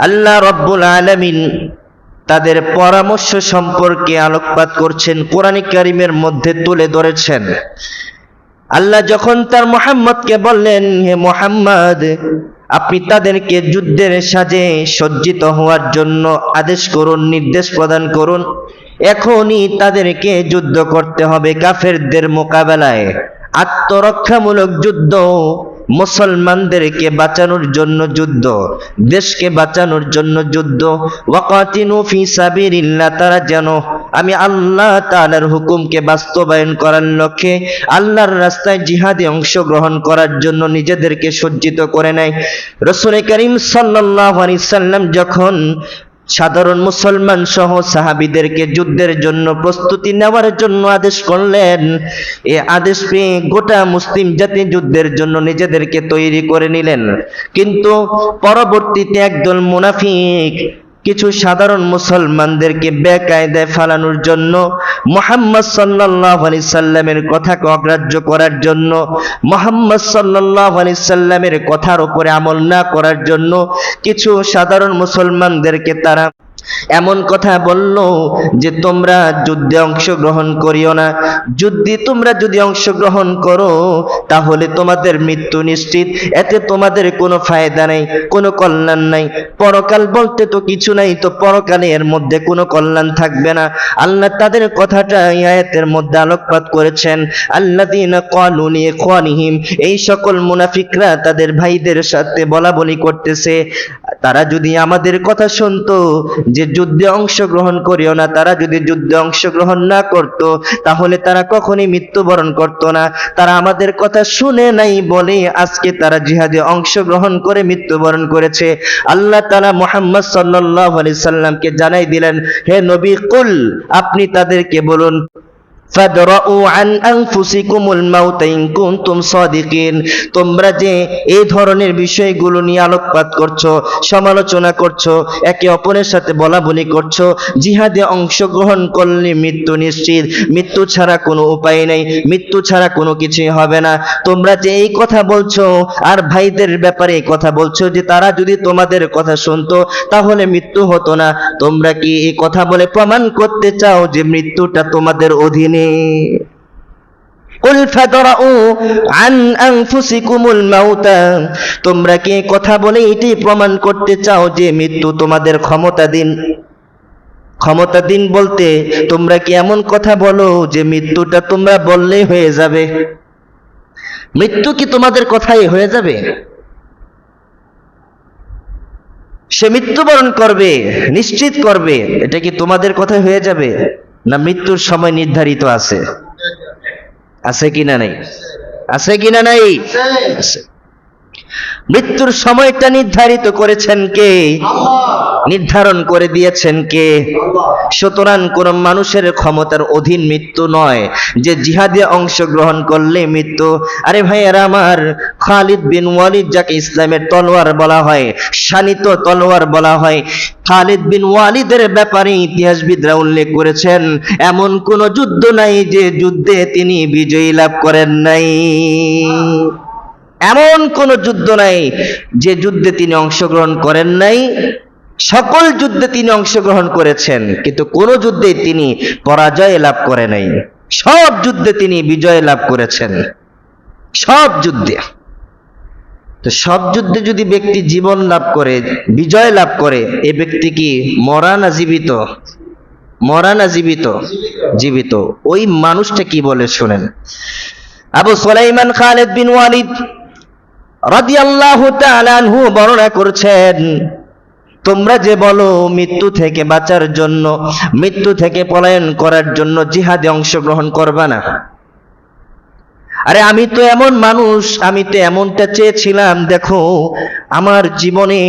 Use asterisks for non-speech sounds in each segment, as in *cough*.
আল্লাহ রব্বুল আলমিন তাদের পরামর্শ সম্পর্কে আলোকপাত করছেন কোরআনিক কারিমের মধ্যে তুলে ধরেছেন। আল্লাহ যখন তার মোহাম্মদকে বললেন, হে মোহাম্মদ, আপনি তাদেরকে যুদ্ধের সাজে সজ্জিত হওয়ার জন্য আদেশ করুন, নির্দেশ প্রদান করুন। এখনই তাদেরকে যুদ্ধ করতে হবে কাফেরদের মোকাবেলায়। আত্মরক্ষামূলক যুদ্ধ মুসলমানদেরকে বাঁচানোর জন্য যুদ্ধ, দেশকে বাঁচানোর জন্য যুদ্ধ। ওয়াকাতিনু ফি সাবিরিল্লাহ তারা যেন আমি আল্লাহ তাআলার হুকুমকে বাস্তবায়ন করার লক্ষ্যে আল্লাহর রাস্তায় জিহাদে অংশগ্রহণ করার জন্য নিজেদেরকে সজ্জিত করে নেয়। রসুল করিম সাল্লাল্লাহু আলাইহি সাল্লাম যখন সাধারণ মুসলমান সহ সাহাবিদেরকে যুদ্ধের জন্য প্রস্তুতি নেওয়ার জন্য আদেশ করলেন। এ আদেশ পেয়ে গোটা মুসলিম জাতি যুদ্ধের জন্য নিজেদেরকে তৈরি করে নিলেন। কিন্তু পরবর্তীতে একদল মুনাফিক কিছু সাধারণ মুসলমানদেরকে বেকায়দায় ফালানোর জন্য মোহাম্মদ সাল্লাহ আলি সাল্লামের কথাকে অগ্রাহ্য করার জন্য, মোহাম্মদ সাল্লাহ আলি সাল্লামের কথার উপরে আমল না করার জন্য কিছু সাধারণ মুসলমানদেরকে তারা এমন কথা বলল যে তোমরা যুদ্ধে অংশগ্রহণ করিও না। যুদ্ধে তোমরা যদি অংশগ্রহণ করো, তাহলে তোমাদের মৃত্যু নিশ্চিত। এতে তোমাদের কোনো ফায়দা নেই, কোনো কল্যাণ নাই। পরকাল বলতে তো কিছু নাই, তো পরকালে এর মধ্যে কোনো কল্যাণ থাকবে না। আল্লাহ তাদের কথাটা আয়াতের মধ্যে আলোকপাত করেছেন। আল্লাযীনা ক্বালু লিইখওয়ানিহিম, এই সকল মুনাফিকরা তাদের ভাইদের সাথে বলা বলি করতেছে। তারা যদি আমাদের কথা শুনতো যে যুদ্ধে অংশগ্রহণ করিও না, তারা যদি যুদ্ধে অংশগ্রহণ না করত, তাহলে তারা কখনই মৃত্যুবরণ করত না। তারা আমাদের কথা শুনে নাই বলে আজকে তারা জিহাদে অংশগ্রহণ করে মৃত্যুবরণ করেছে। আল্লাহ তাআলা মুহাম্মদ সাল্লাল্লাহু আলাইহি সাল্লামকে জানাই দিলেন, হে নবী, কুল, আপনি তাদেরকে বলুন তোমরা যে এই ধরনের বিষয়গুলো নিয়ে আলোকপাত করছ, সমালোচনা করছ, একে অপরের সাথে বলা বলি করছ, জিহাদে অংশগ্রহণ করলে মৃত্যু নিশ্চিত। মৃত্যু ছাড়া কোনো উপায় নেই, মৃত্যু ছাড়া কোনো কিছুই হবে না। তোমরা যে এই কথা বলছো, আর ভাইদের ব্যাপারে এই কথা বলছো, যে তারা যদি তোমাদের কথা শুনতো, তাহলে মৃত্যু হতো না। তোমরা কি এই কথা বলে প্রমাণ করতে চাও যে মৃত্যুটা তোমাদের অধীনে কুল তোমরা কি কথা বলে এটি প্রমাণ করতে চাও যে মৃত্যু তোমাদের ক্ষমতাধীন ক্ষমতাধীন বলতে তোমরা কি এমন কথা বলো যে মৃত্যুটা তোমরা বললেই হয়ে যাবে? মৃত্যু কি তোমাদের কথাই হয়ে যাবে? সে মৃত্যুবরণ করবে, নিশ্চিত করবে, এটা কি তোমাদের কথাই হয়ে যাবে? না মৃত্যুর সময় নির্ধারিত আছে? আছে কিনা নাই? আছে কিনা নাই? মৃত্যুর সময়টা নির্ধারিত করেছেন কে? নির্ধারণ করে দিয়েছেন কে? সুতরাং কোন মানুষের ক্ষমতার অধীন মৃত্যু নয়, যে জিহাদে অংশগ্রহণ করলে মৃত্যু। আরে ভাইয়েরা আমার, খালিদ বিন ওয়ালিদ যাকে ইসলামের তলোয়ার বলা হয়, শানিত তলোয়ার বলা হয়, খালিদ বিন ওয়ালিদের ব্যাপারে ইতিহাসবিদরা উল্লেখ করেছেন, এমন কোন যুদ্ধ নাই যে যুদ্ধে তিনি বিজয়ী লাভ করেন নাই। এমন কোন যুদ্ধ নাই যে যুদ্ধে তিনি অংশগ্রহণ করেন নাই। সকল যুদ্ধে তিনি অংশগ্রহণ করেছেন, কিন্তু কোন যুদ্ধে তিনি পরাজয় লাভ করে নাই। সব যুদ্ধে তিনি বিজয় লাভ করেছেন। সব যুদ্ধে। তো সব যুদ্ধে যদি ব্যক্তি জীবন লাভ করে, বিজয় লাভ করে, এ ব্যক্তি কি মরা না জীবিত? মরা না জীবিত? জীবিত। ওই মানুষটা কি বলে শোনেন? আবু সুলাইমান খালেদ বিন ওয়ালিদ রাদিয়াল্লাহু তাআলা আনহু বর্ণনা করছেন তোমরা যে বলো মৃত্যু থেকে বাঁচার জন্য, মৃত্যু থেকে পলায়ন করার জন্য জিহাদে অংশগ্রহণ করবা না। আরে আমি তো এমন মানুষ, আমি তো এমনটা চেয়েছিলাম, দেখো, আমার জীবনে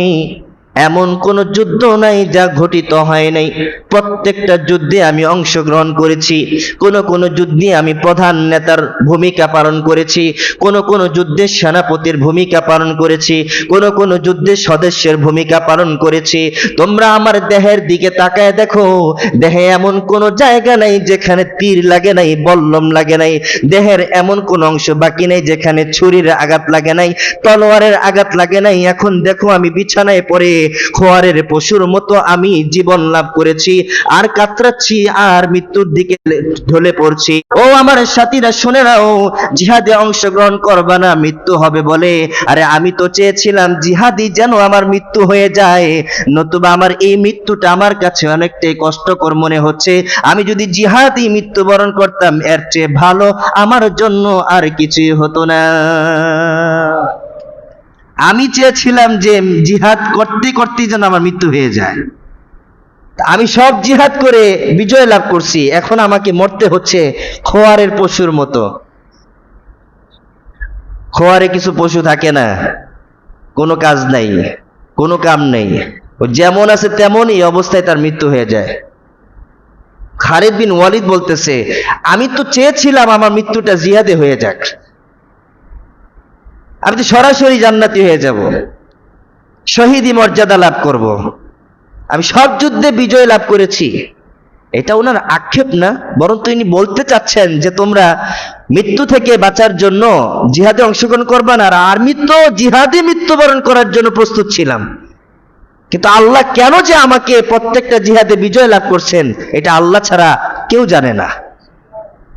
এমন কোন যুদ্ধ নাই যা ঘটিত হয় নাই। প্রত্যেকটা যুদ্ধে আমি অংশগ্রহণ করেছি। কোন কোন যুদ্ধে আমি প্রধান নেতার ভূমিকা পালন করেছি। কোন কোন যুদ্ধে সেনাপতির ভূমিকা পালন করেছি। কোন কোন যুদ্ধে সদস্যের ভূমিকা পালন করেছি। তোমরা আমার দেহের দিকে তাকায় দেখো। দেহে এমন কোন জায়গা নাই যেখানে তীর লাগে নাই, বল্লম লাগে নাই। দেহের এমন কোন অংশ বাকি নাই যেখানে ছুরির আঘাত লাগে নাই, তলোয়ারের আঘাত লাগে নাই। এখন দেখো আমি বিছানায় পড়ে খোয়ারের পশুর মতো আমি জীবন লাভ করেছি, আর কাতরাচ্ছি, আর মৃত্যুর দিকে ঢলে পড়ছি। ও আমার সাথীরা, শুনে নাও, জিহাদে অংশগ্রহণ করবা না, মৃত্যু হবে বলে। আরে আমি তো চেয়েছিলাম জিহাদি যেন আমার মৃত্যু হয়ে যায়। নতুবা আমার এই মৃত্যুটা আমার কাছে অনেকটাই কষ্টকর মনে হচ্ছে। আমি যদি জিহাদি মৃত্যুবরণ করতাম, এর চেয়ে ভালো আমার জন্য আর কিছুই হতো না। আমি চেয়েছিলাম যে জিহাদ করতে করতেই যেন আমার মৃত্যু হয়ে যায়। আমি সব জিহাদ করে বিজয় লাভ করছি, এখন আমাকে মরতে হচ্ছে খোয়ারের পশুর মতো। খোয়ারে কিছু পশু থাকে না, কোনো কাজ নাই, কোনো কাম নেই। ও যেমন আছে তেমনই অবস্থায় তার মৃত্যু হয়ে যায়। খালিদ বিন ওয়ালিদ বলতেছে, আমি তো চেয়েছিলাম আমার মৃত্যুটা জিহাদে হয়ে যাক। আমি তো সরাসরি জান্নাতি হয়ে যাব। শহীদি মর্যাদা লাভ করব। আমি সব যুদ্ধে বিজয় লাভ করেছি। এটা ওনার আক্ষেপ না, বরং তিনি বলতে চাচ্ছেন যে তোমরা মৃত্যু থেকে বাঁচার জন্য জিহাদে অংশগ্রহণ করবা না, আর আমি তো জিহাদে মৃত্যুবরণ করার জন্য প্রস্তুত ছিলাম। কিন্তু আল্লাহ কেন যে আমাকে প্রত্যেকটা জিহাদে বিজয় লাভ করছেন, এটা আল্লাহ ছাড়া কেউ জানে না।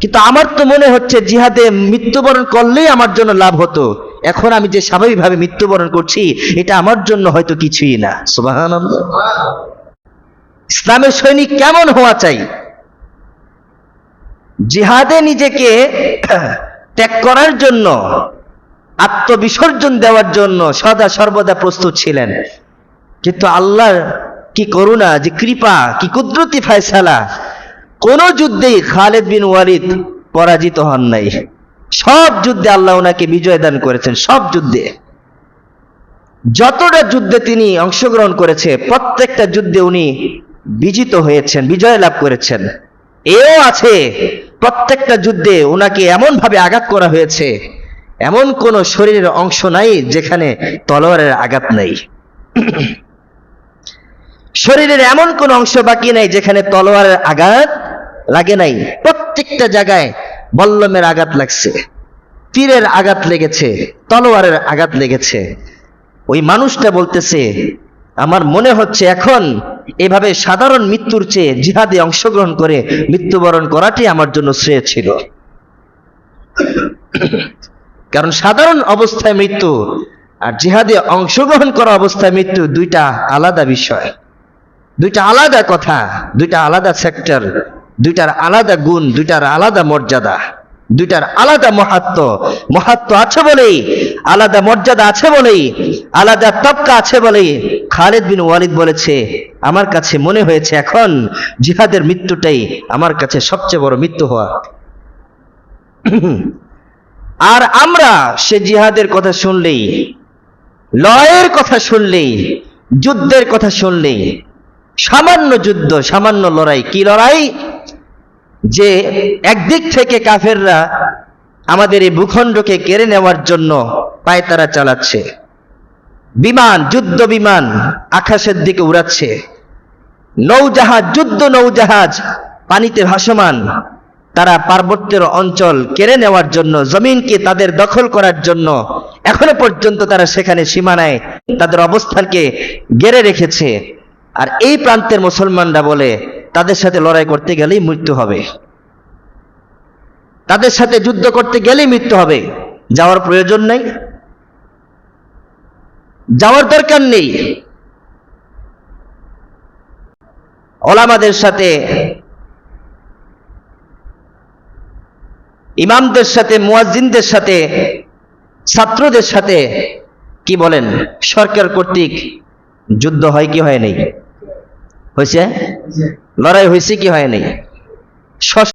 কিন্তু আমার তো মনে হচ্ছে জিহাদে মৃত্যুবরণ করলেই আমার জন্য লাভ হতো। এখন আমি যে স্বাভাবিকভাবে মৃত্যুবরণ করছি, এটা আমার জন্য হয়তো কিছুই না। সুবাহান ইসলামের সৈনিক কেমন হওয়া চাই? জিহাদে নিজেকে ত্যাগ করার জন্য, আত্মবিসর্জন দেওয়ার জন্য সদা সর্বদা প্রস্তুত ছিলেন। কিন্তু আল্লাহর কি করুণা, যে কৃপা, কি কুদরতি ফায়সালা, কোন যুদ্ধেই খালেদ বিন ওয়ালিদ পরাজিত হন নাই। সব যুদ্ধে আল্লাহ ওনাকে বিজয় দান করেছেন, সব যুদ্ধে। যতটা যুদ্ধে তিনি অংশগ্রহণ করেছে, প্রত্যেকটা যুদ্ধে উনি বিজিত হয়েছেন, বিজয় লাভ করেছেন। এও আছে, প্রত্যেকটা যুদ্ধে ওনাকে এমন ভাবে আঘাত করা হয়েছে, এমন কোন শরীরের অংশ নাই যেখানে তলোয়ারের আঘাত নাই। শরীরের এমন কোন অংশ বাকি নাই যেখানে তলোয়ারের আঘাত লাগে নাই। প্রত্যেকটা জায়গায় বল্লমের আঘাত লাগছে তীরের আঘাত লেগেছে, তলোয়ারের আঘাত লেগেছে। ওই মানুষটা বলতেছে, আমার মনে হচ্ছে এখন এভাবে সাধারণ মৃত্যুর চেয়ে জিহাদে অংশগ্রহণ করে মৃত্যুবরণ করাটি আমার জন্য শ্রেয় ছিল। কারণ সাধারণ অবস্থায় মৃত্যু আর জিহাদে অংশগ্রহণ করা অবস্থায় মৃত্যু দুইটা আলাদা বিষয়, দুইটা আলাদা কথা, দুইটা আলাদা সেক্টর দুইটার আলাদা গুণ, দুইটার আলাদা মর্যাদা, দুইটার আলাদা মহাত্ম। মহাত্ম আছে বলেই, আলাদা মর্যাদা আছে বলেই, আলাদা তবকা আছে বলেই খালেদ বিন ওয়ালিদ বলেছে, আমার কাছে মনে হয়েছে এখন জিহাদের মৃত্যুটাই আমার কাছে সবচেয়ে বড় মৃত্যু হওয়া। *clears throat* আর আমরা সে জিহাদের কথা শুনলেই, লয়ের কথা শুনলেই, যুদ্ধের কথা শুনলেই, সামান্য যুদ্ধ, সামান্য লড়াই, কি লড়াই? যে একদিক থেকে কাফেররা আমাদের এই ভূখণ্ডকে কেড়ে নেওয়ার জন্য পায়তারা চালাচ্ছে। বিমান, যুদ্ধ বিমান আকাশের দিকে উড়াচ্ছে। নৌজাহাজ, যুদ্ধ নৌজাহাজ পানিতে ভাসমান তারা পার্বত্যের অঞ্চল কেড়ে নেওয়ার জন্য, জমিনকে তাদের দখল করার জন্য এখনও পর্যন্ত তারা সেখানে সীমানায় তাদের অবস্থানকে গেড়ে রেখেছে। আর এই প্রান্তের মুসলমানরা বলে তাদের সাথে লড়াই করতে গেলেই মৃত্যু হবে। তাদের সাথে যুদ্ধ করতে গেলেই মৃত্যু হবে। যাওয়ার প্রয়োজন নেই। যাওয়ার দরকার নেই। ওলামাদের সাথে, ইমামদের সাথে, মুয়াজ্জিনদের সাথে, ছাত্রদের সাথে কি বলেন? সরকার কর্তৃক যুদ্ধ হয় কি হয় নাই? হয়েছে লড়াই হয়েছে কি হয় নাই?